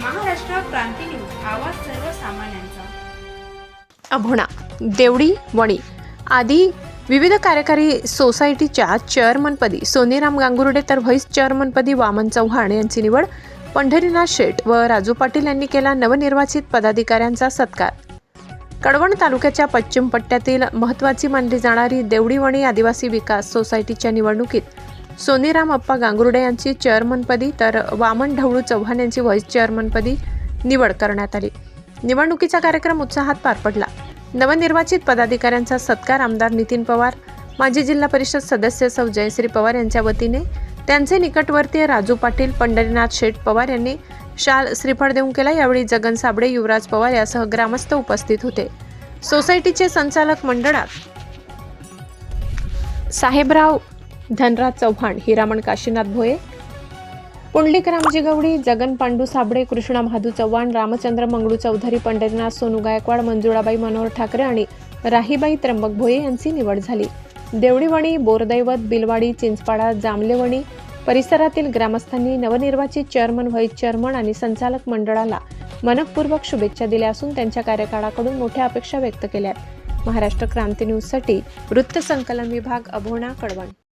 क्रांती news आवाज सर्वसामान्यांचा. अभोणा देवडी वणी आदी विविध कार्यकारी सोसायटीच्या चेअरमनपदी सोनीराम गांगुर्डे तर व्हाईस चेअरमनपदी वामन चव्हाण यांची निवड पंढरीनाथ शेठ व राजू पाटील यांनी केला नवनिर्वाचित पदाधिकाऱ्यांचा सत्कार. कडवण तालुक्याच्या पश्चिम पट्ट्यातील महत्त्वाची मानली जाणारी देवडीवणी आदिवासी विकास सोसायटीच्या निवडणुकीत सोनीराम अप्पा गांगुर्डे यांची चेअरमनपदी तर वामन ढवळू चव्हाण यांची व्हाईस चेअरमनपदी निवड करण्यात आली. निवडणुकीचा कार्यक्रम उत्साहात पार पडला. नवनिर्वाचित पदाधिकाऱ्यांचा सत्कार आमदार नितीन पवार माजी जिल्हा परिषद सदस्य सौ जयश्री पवार यांच्या वतीने त्यांचे निकटवर्तीय राजू पाटील पंढरीनाथ शेठ पवार यांनी शाल श्रीफळ देऊन केला. यावेळी जगन साबळे युवराज पवार यासह ग्रामस्थ उपस्थित होते. सोसायटीचे संचालक मंडळात साहेबराव धनराज चव्हाण हिरामण काशीनाथ भोये पुंडलिक रामजी गवडी जगन पांडू साबळे कृष्णा महादू चव्हाण रामचंद्र मंगळू चौधरी पंढरीनाथ सोनू गायकवाड मंजुळाबाई मनोहर ठाकरे आणि राहीबाई त्र्यंबक भोये यांची निवड झाली. देवडीवणी बोरदैवत बिलवाडी चिंचपाडा जामलेवणी परिसरातील ग्रामस्थांनी नवनिर्वाचित चेअरमन व्हाईस चेअरमन आणि संचालक मंडळाला मनपूर्वक शुभेच्छा दिल्या असून त्यांच्या कार्यकाळाकडून मोठ्या अपेक्षा व्यक्त केल्या आहेत. महाराष्ट्र क्रांती न्यूजसाठी वृत्तसंकलन विभाग अभोणा कडवण